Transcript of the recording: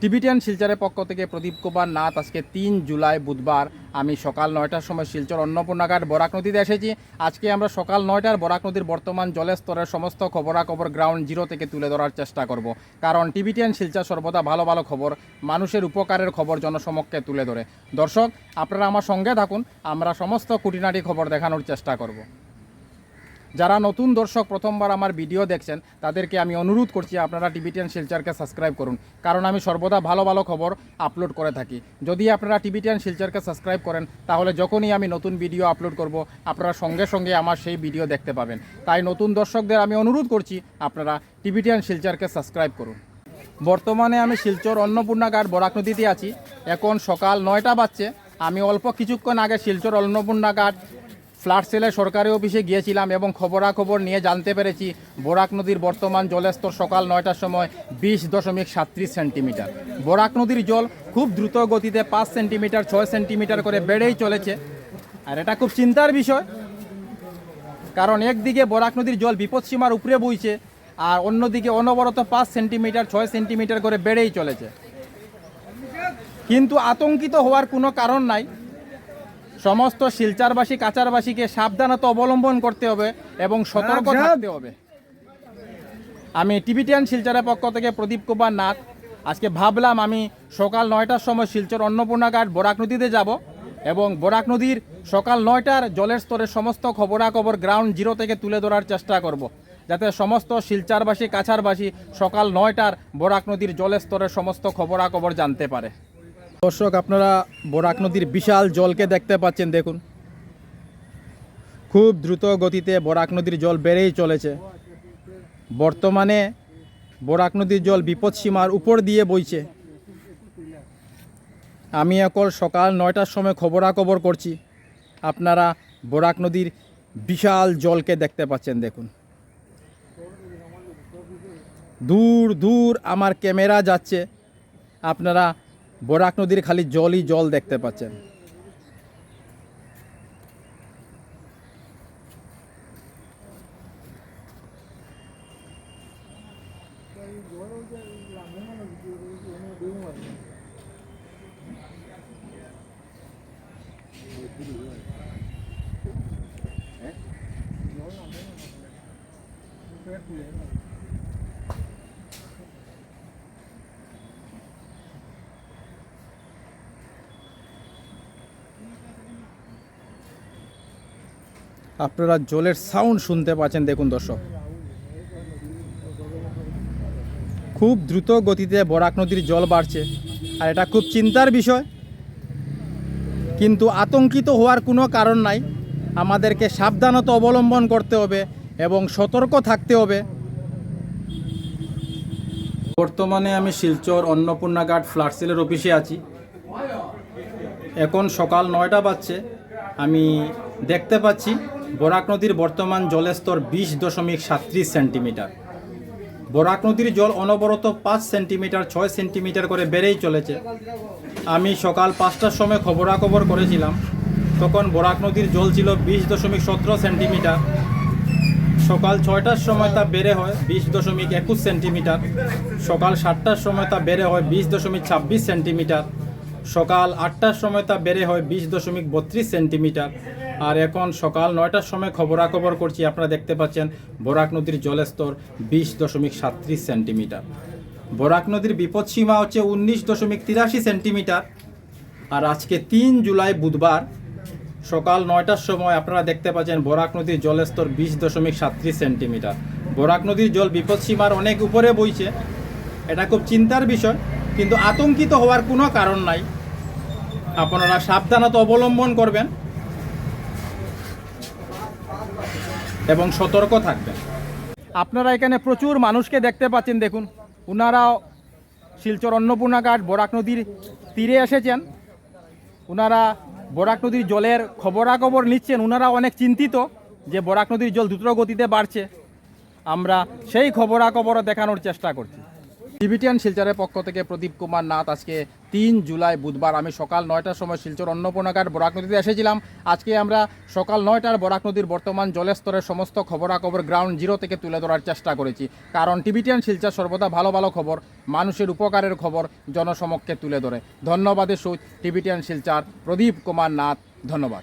Tibetan শিলচরের পক্ষ থেকে প্রদীপ কুমার নাথ আজকে তিন জুলাই বুধবার। আমি সকাল নয়টার সময় শিলচর অন্নপূর্ণাঘাট বরাক নদীতে এসেছি। আজকে আমরা সকাল নয়টার বরাক নদীর বর্তমান জলের স্তরের সমস্ত খবরাখবর গ্রাউন্ড জিরো থেকে তুলে ধরার চেষ্টা করব। কারণ টিবিটিয়ান শিলচর সর্বদা ভালো ভালো খবর, মানুষের উপকারের খবর জনসমক্ষে তুলে ধরে। দর্শক, আপনারা আমার সঙ্গে থাকুন, আমরা সমস্ত খুঁটিনাটি খবর দেখানোর চেষ্টা করব। যারা নতুন দর্শক প্রথমবার আমার ভিডিও দেখছেন, তাদেরকে আমি অনুরোধ করছি আপনারা টিভিটিয়ান শিলচারকে সাবস্ক্রাইব করুন। কারণ আমি সর্বদা ভালো ভালো খবর আপলোড করে থাকি। যদি আপনারা টিভিটিয়ান শিলচারকে সাবস্ক্রাইব করেন, তাহলে যখনই আমি নতুন ভিডিও আপলোড করব, আপনারা সঙ্গে সঙ্গে আমার সেই ভিডিও দেখতে পাবেন। তাই নতুন দর্শকদের আমি অনুরোধ করছি, আপনারা টিভিটিয়ান শিলচারকে সাবস্ক্রাইব করুন। বর্তমানে আমি শিলচর অন্নপূর্ণাঘাট বরাক নদীতে আছি। এখন সকাল নয়টা বাজছে। আমি অল্প কিছুক্ষণ আগে শিলচর অন্নপূর্ণাঘাট ফ্লাড সেলের সরকারি অফিসে গিয়েছিলাম এবং খবরাখবর নিয়ে জানতে পেরেছি, বরাক নদীর বর্তমান জলস্তর সকাল নয়টার সময় বিশ দশমিক সাতত্রিশ সেন্টিমিটার। বরাক নদীর জল খুব দ্রুত গতিতে পাঁচ সেন্টিমিটার, ছয় সেন্টিমিটার করে বেড়েই চলেছে। আর এটা খুব চিন্তার বিষয়, কারণ একদিকে বরাক নদীর জল বিপদসীমার উপরে বইছে, আর অন্যদিকে অনবরত পাঁচ সেন্টিমিটার, ছয় সেন্টিমিটার করে বেড়েই চলেছে। কিন্তু আতঙ্কিত হওয়ার কোনো কারণ নাই। সমস্ত শিলচারবাসী কাচারবাসীকে সাবধানতা অবলম্বন করতে হবে এবং সতর্ক থাকতে হবে। আমি টিভিটিয়ান শিলচারের পক্ষ থেকে প্রদীপ কুমার নাথ। আজকে ভাবলাম আমি সকাল নয়টার সময় শিলচর অন্নপূর্ণাঘাট বরাক নদীতে যাব এবং বরাক নদীর সকাল নয়টার জলের স্তরের সমস্ত খবরাখবর গ্রাউন্ড জিরো থেকে তুলে ধরার চেষ্টা করব। যাতে সমস্ত শিলচারবাসী কাছারবাসী সকাল নয়টার বরাক নদীর জলের স্তরের সমস্ত খবরাখবর জানতে পারে। দর্শক, আপনারা বরাক নদীর বিশাল জলকে দেখতে পাচ্ছেন, দেখুন। খুব দ্রুত গতিতে বরাক নদীর জল বেড়েই চলেছে। বর্তমানে বরাক নদীর জল বিপদসীমার উপর দিয়ে বইছে। আমি এখন সকাল নয়টার সময় খবরাখবর করছি। আপনারা বরাক নদীর বিশাল জলকে দেখতে পাচ্ছেন, দেখুন। দূর দূর আমার ক্যামেরা যাচ্ছে। আপনারা বরাক নদীর খালি জলই জল দেখতে পাচ্ছেন। আপনারা জলের সাউন্ড শুনতে পাচ্ছেন, দেখুন দর্শক। খুব দ্রুত গতিতে বরাক নদীর জল বাড়ছে, আর এটা খুব চিন্তার বিষয়। কিন্তু আতঙ্কিত হওয়ার কোনো কারণ নাই। আমাদেরকে সাবধানতা অবলম্বন করতে হবে এবং সতর্ক থাকতে হবে। বর্তমানে আমি শিলচর অন্নপূর্ণা ঘাট অন্নপূর্ণাঘাট ফ্লাটসেলের অফিসে আছি। এখন সকাল নয়টা বাজছে, আমি দেখতে পাচ্ছি। বরাক নদীর বর্তমান জলের স্তর বিশ দশমিক সাতত্রিশ সেন্টিমিটার। বরাক নদীর জল অনবরত পাঁচ সেন্টিমিটার, ছয় সেন্টিমিটার করে বেড়েই চলেছে। আমি সকাল পাঁচটার সময় খবরাখবর করেছিলাম। তখন বরাক নদীর জল ছিল বিশ দশমিক সতেরো সেন্টিমিটার। সকাল ছয়টার সময় তা বেড়ে হয় বিশ দশমিক একুশ সেন্টিমিটার। সকাল সাতটার সময় তা বেড়ে হয় বিশ দশমিক ছাব্বিশ সেন্টিমিটার। সকাল আটটার সময় তা বেড়ে হয় বিশ দশমিক বত্রিশ সেন্টিমিটার। আর এখন সকাল নয়টার সময় খবরাখবর করছি, আপনারা দেখতে পাচ্ছেন বরাক নদীর জলস্তর বিশ দশমিক সাতত্রিশ সেন্টিমিটার। বরাক নদীর বিপদসীমা হচ্ছে উনিশ দশমিক তিরাশি সেন্টিমিটার। আর আজকে তিন জুলাই বুধবার সকাল নয়টার সময় আপনারা দেখতে পাচ্ছেন বরাক নদীর জলস্তর বিশ দশমিক সাতত্রিশ সেন্টিমিটার। বরাক নদীর জল বিপদসীমার অনেক উপরে বইছে, এটা খুব চিন্তার বিষয়, কিন্তু আতঙ্কিত হওয়ার কোনো কারণ নাই। আপনারা সাবধানতা অবলম্বন করবেন। এবং সতর্ক থাকবেন আপনারা এখানে প্রচুর মানুষকে দেখতে পাচ্ছেন, দেখুন। ওনারাও শিলচর অন্নপূর্ণা অন্নপূর্ণাঘাট বরাক নদীর তীরে এসেছেন। ওনারা বরাক নদীর জলের খবরাখবর নিচ্ছেন। ওনারা অনেক চিন্তিত যে বরাক নদীর জল দ্রুত গতিতে বাড়ছে। আমরা সেই খবরাখবরও দেখানোর চেষ্টা করছি। টিবিটিয়ান শিলচরের পক্ষ থেকে প্রদীপ কুমার নাথ আজকে তিন জুলাই বুধবার। আমি সকাল নয়টার সময় শিলচর অন্নপূর্ণাঘাট বরাক নদীতে এসেছিলাম। আজকে আমরা সকাল নয়টার বরাক নদীর বর্তমান জলস্তরের সমস্ত খবরাখবর গ্রাউন্ড জিরো থেকে তুলে ধরার চেষ্টা করেছি। কারণ টিবিটিয়ান শিলচর সর্বদা ভালো ভালো খবর, মানুষের উপকারের খবর জনসমক্ষে তুলে ধরে। ধন্যবাদের সহিত টিবিটিয়ান শিলচর প্রদীপ কুমার নাথ, ধন্যবাদ।